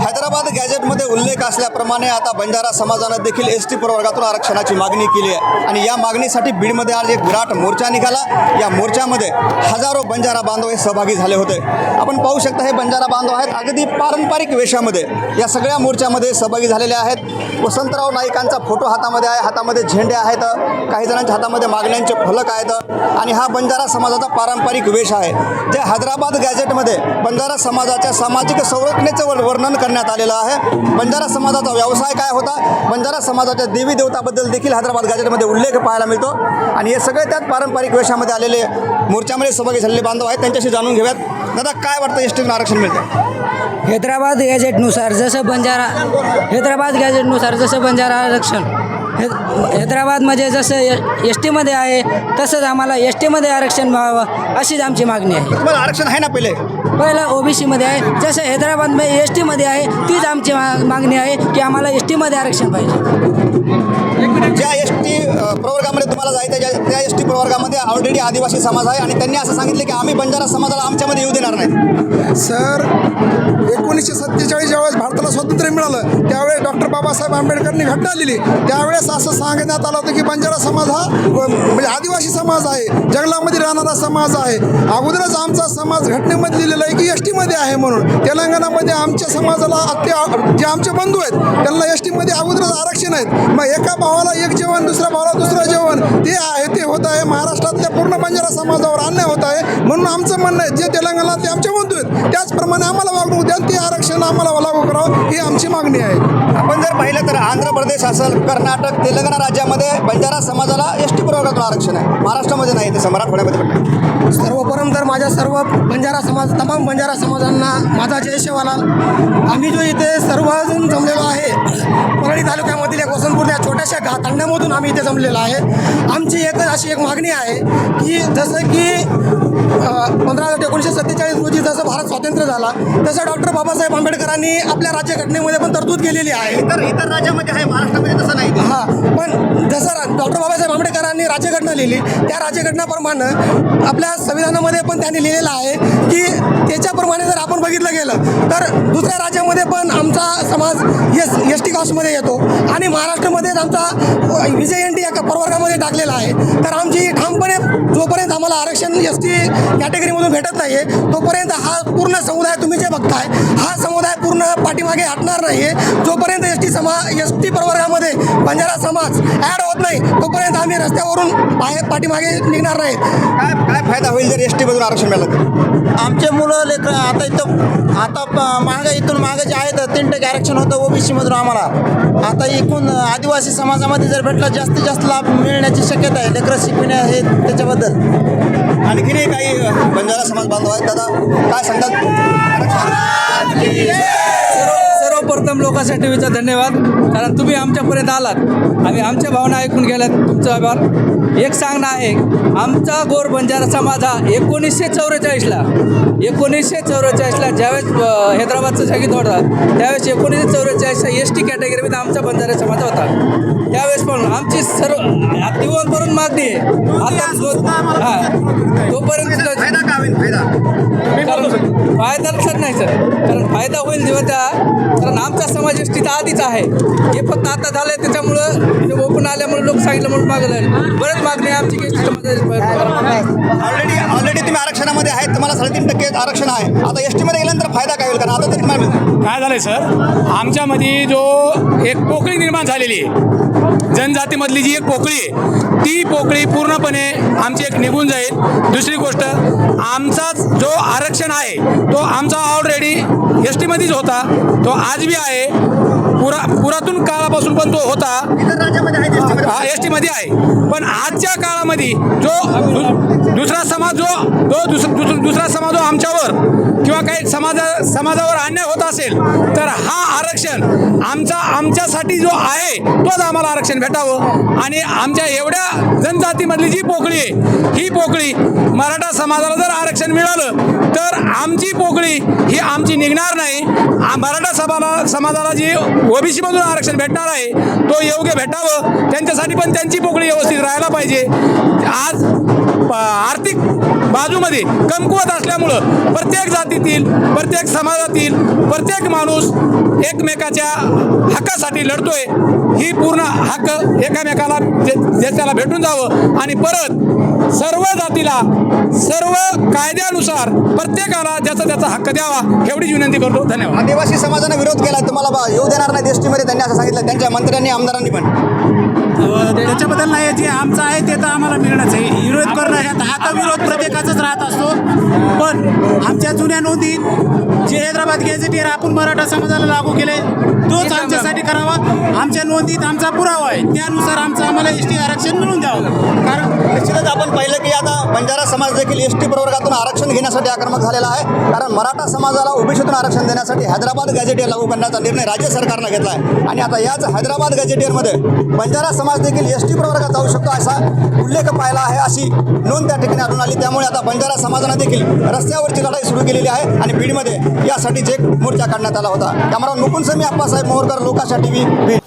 হায়দ্রাবাদ हैदराबाद गॅजेटमध्ये उल्लेख असल्याप्रमाणे आता बंजारा समाजानं देखील एस टी प्रवर्गातून आरक्षणाची मागणी केली आहे. आणि या मागणीसाठी बीडमध्ये आज एक विराट मोर्चा निघाला. या मोर्चामध्ये हजारो बंजारा बांधव हे सहभागी झाले होते. आपण पाहू शकता हे बंजारा बांधव आहेत. अगदी पारंपरिक वेशामध्ये या सगळ्या मोर्चामध्ये सहभागी झालेले आहेत. वसंतराव नाईकांचा फोटो हातामध्ये आहे. हातामध्ये झेंडे आहेत. काही जणांच्या हातामध्ये मागण्यांचे फलक आहेत. आणि हा बंजारा समाजाचा पारंपरिक वेश आहे. जे हैदराबाद गॅजेटमध्ये बंजारा समाजाच्या सामाजिक संरचनेचं वर्णन करण्यात आलेलं आहे. बंजारा समाजाचा व्यवसाय काय होता? बंजारा समाजाच्या देवी देवताबद्दल देखील हैदराबाद गॅजेटमध्ये उल्लेख पाहायला मिळतो. आणि हे सगळे त्यात पारंपरिक वेशामध्ये आलेले मोर्चामध्ये सहभागी झालेले बांधव आहेत. त्यांच्याशी जाणून घेऊयात. दादा काय वाटतं? एस टीतून आरक्षण मिळतं हैदराबाद गॅजेटनुसार जसं बंजारा हैदराबाद गॅजेटनुसार जसं बंजारा आरक्षण. हैदराबादमध्ये जसं एस टीमध्ये आहे तसंच आम्हाला एस टीमध्ये आरक्षण मिळावं अशीच आमची मागणी आहे. तुम्हाला आरक्षण आहे ना पहिले? पहिलं ओबीसीमध्ये आहे जसं हैदराबादमध्ये एस टीमध्ये आहे तीच आमची मा मागणी आहे की आम्हाला एस टीमध्ये आरक्षण पाहिजे. ज्या एस टी प्रवर्गामध्ये तुम्हाला जायचं ज्या त्या एस टी प्रवर्गामध्ये ऑलरेडी आदिवासी समाज आहे आणि त्यांनी असं सांगितलं की आम्ही बंजारा समाजाला आमच्यामध्ये येऊ देणार नाही. सर एकोणीसशे सत्तेचाळीस ज्यावेळेस भारताला स्वातंत्र्य मिळालं त्यावेळेस डॉक्टर बाबासाहेब आंबेडकरनी घटना लिहिली. त्यावेळेस असं सांगण्यात आलं होतं की बंजारा समाज हा म्हणजे आदिवासी समाज आहे जंगलामध्ये राहणारा समाज आहे. अगोदरच आमचा समाज घटनेमध्ये लिहिलेला आहे की एस टीमध्ये आहे म्हणून. तेलंगणामध्ये आमच्या समाजाला अत्य जे आमचे बंधू आहेत त्यांना एस टीमध्ये अगोदरच आरक्षण आहेत. मग एका भावाला एक जेवण दुसऱ्या भावाला दुसरं जेवण. ते आहे ते होत आहे. महाराष्ट्रातल्या पूर्ण बंजारा समाजावर अन्याय होत आहे. म्हणून आमचं म्हणणं आहे जे तेलंगणाला ते आमच्या बंधू आहेत त्याचप्रमाणे आम्हाला वागणूक द्या ते आरक्षण आम्हाला लागू करावं ही आमची मागणी आहे. आपण जर पाहिलं तर आंध्र प्रदेश असेल कर्नाटक तेलंगणा राज्यामध्ये बंजारा समाजाला एस टी प्रवर्गातून आरक्षण आहे. महाराष्ट्रामध्ये नाही तसं मराठवाड्यामध्ये पण नाही. सर्व बंजारा समाज तमाम बंजारा समाजांना माझा जय शिवालाल आम्ही जो इथे सर्वजण जमलेलो आहे परळी तालुक्यामधील एक वसंतपूर या छोट्याशा गा तांड्यामधून आम्ही इथे जमलेलो आहे. आमची एकच अशी एक मागणी आहे की जसं की पंधरा ऑगस्ट एकोणीसशे सत्तेचाळीस रोजी जसं भारत स्वातंत्र्य झाला तसं डॉक्टर बाबासाहेब आंबेडकरांनी आपल्या राज्यघटनेमध्ये पण तरतूद केलेली आहे. इतर इतर राज्यामध्ये आहे महाराष्ट्रामध्ये तसं नाही. हा पण जसं डॉक्टर राज्यघटना लिहिली. त्या राज्यघटनाप्रमाणे आपल्या संविधानामध्ये पण त्यांनी लिहिलेलं आहे की त्याच्याप्रमाणे जर आपण बघितलं गेलं तर दुसऱ्या राज्यामध्ये पण आमचा समाज एस एस टी कास्टमध्ये येतो. आणि महाराष्ट्रामध्येच आमचा विजय एन टी या प्रवर्गामध्ये टाकलेला आहे. तर आमची ठामपणे जोपर्यंत आम्हाला आरक्षण एस टी कॅटेगरीमधून भेटत नाही आहे तोपर्यंत हा पूर्ण समुदाय तुम्ही जे बघताय हा समुदाय पूर्ण पाठीमागे हटणार नाही आहे जोपर्यंत एस टी समा एस टी प्रवर्गामध्ये बंजारा समाज ॲड होत नाही तोपर्यंत आम्ही रस्त्यावरून बाहेर पाठीमागे निघणार नाहीत. काय काय फायदा होईल जर एस टीमधून आरक्षण मिळालं आमचे मुलं लेकर आता इथं आता मागं इथून मागं जे आहेत तीन टक्के आरक्षण होतं ओबीसीमधून आम्हाला. आता एकूण आदिवासी समाजामध्ये जर भेटला जास्तीत जास्त लाभ मिळण्याची शक्यता आहे. लेकरं शिकविण्या हे त्याच्याबद्दल. आणखीनही काही बंजारा समाज बांधव आहेत. दादा काय सांगतात? सर्वप्रथम लोकांच्या टीव्हीचा धन्यवाद. कारण तुम्ही आमच्यापर्यंत आलात. आणि आमच्या भावना ऐकून गेल्यात तुमचा आभार. एक सांगणं आहे आमचा गोर बंजारा समाज हा एकोणीसशे चौवेचाळीसला एकोणीसशे चौवेचाळीसला ज्यावेळेस हैदराबादचं हैदराबादचा शहीद होता त्यावेळेस एकोणीसशे चौवेचाळीसच्या एस टी कॅटेगरीमध्ये आमचा बंजारा समाज होता. त्यावेळेस पण आमची सर्व दिवसभरून मागणी आहे. आता हां तोपर्यंत फायदा तर नाही सर. कारण फायदा होईल जेव्हा त्या कारण आमचा समाज एसटीत आधीच आहे. हे फक्त आता झालंय त्याच्यामुळं ओपन आल्यामुळे लोक सांगितलं म्हणून मागं लागले. बरेच मागणी आहे आमची एस ऑलरेडी ऑलरेडी तुम्ही आरक्षणामध्ये आहेत तुम्हाला साडेतीन टक्के आरक्षण आहे. आता एस टीमध्ये गेल्यानंतर फायदा काय होईल? कारण आता तरी. काय झालंय सर? आमच्यामध्ये जो एक पोकळी निर्माण झालेली आहे जनजातीमधली जी एक पोकळी आहे ती पोकळी पूर्णपणे आमची एक निघून जाईल. दुसरी गोष्ट आमचा जो आरक्षण आहे तो आमचा ऑलरेडी एस टीमध्येच होता तो आज बी आहे. पुरा पुरातून काळापासून पण तो होता. इतर एस हा एस टीमध्ये आहे. पण आजच्या काळामध्ये जो दुसरा समाज जो जो दुस दुस- दुसरा समाज जो आमच्यावर किंवा काही समाजा समाजावर अन्याय होत असेल तर हा आरक्षण आमचा आमच्यासाठी जो आहे तोच आम्हाला आरक्षण भेटावं. आणि आमच्या एवढ्या जनजातीमधली जी पोकळी आहे ही पोकळी मराठा समाजाला जर आरक्षण मिळालं तर आमची पोकळी ही आमची निघणार नाही. मराठा समाजाला समाजाला जी ओबीसीमधून आरक्षण भेटणार आहे. तो योग्य भेटावं. त्यांच्यासाठी पण त्यांची पोकळी व्यवस्थित राहायला पाहिजे. आज आर्थिक बाजूमध्ये कमकुवत असल्यामुळं प्रत्येक जातीतील प्रत्येक समाजातील प्रत्येक माणूस एकमेकाच्या हक्कासाठी लढतोय. ही पूर्ण हक्क एकामेकाला देशाला भेटून जावं आणि परत सर्व जातीला सर्व कायद्यानुसार प्रत्येकाला ज्याचा त्याचा हक्क द्यावा एवढीच विनंती करतो. धन्यवाद. आदिवासी समाजाने विरोध केला तुम्हाला बा- येऊ देणार नाही एस त्यांनी असं सांगितलं त्यांच्या मंत्र्यांनी आमदारांनी पण. त्याच्याबद्दल नाही जे आमचं आहे ते तर आम्हाला मिळणंच आहे. विरोध करणं आता विरोध प्रत्येकाचाच राहत असतो. पण आमच्या जुन्या नोंदीत जे हैदराबाद गॅझेटियर आपण मराठा समाजाला लागू केले तोच आमच्यासाठी करावा. आमच्या नोंदीत आमचा पुरावा आहे. त्यानुसार आमचं आम्हाला एस टी आरक्षण मिळून द्यावं कारण निश्चितच आपण पाहिलं की आता बंजारा समाज देखील एस टी प्रवर्गातून आरक्षण घेण्यासाठी आक्रमक झालेला आहे. कारण मराठा समाजाला ओबीसीतून आरक्षण देण्यासाठी हैदराबाद गॅजेटियर लागू करण्याचा निर्णय राज्य सरकारनं घेतला आहे. आणि आता याच हैदराबाद गॅजेटियरमध्ये बंजारा समाज समाज देखील एस टी प्रवर्गात जाऊ शकतो असा उल्लेख पाहिला आहे अशी नोंद त्या ठिकाणी आढळून आली. त्यामुळे आता बंजारा समाजाने देखील रस्त्यावरची लढाई सुरू केलेली आहे आणि बीडमध्ये यासाठी जे मोर्चा काढण्यात आला होता. त्यामुळे मुकुंद समी आप्पासाहेब मोहरकर लोकाशा टी व्ही बीड.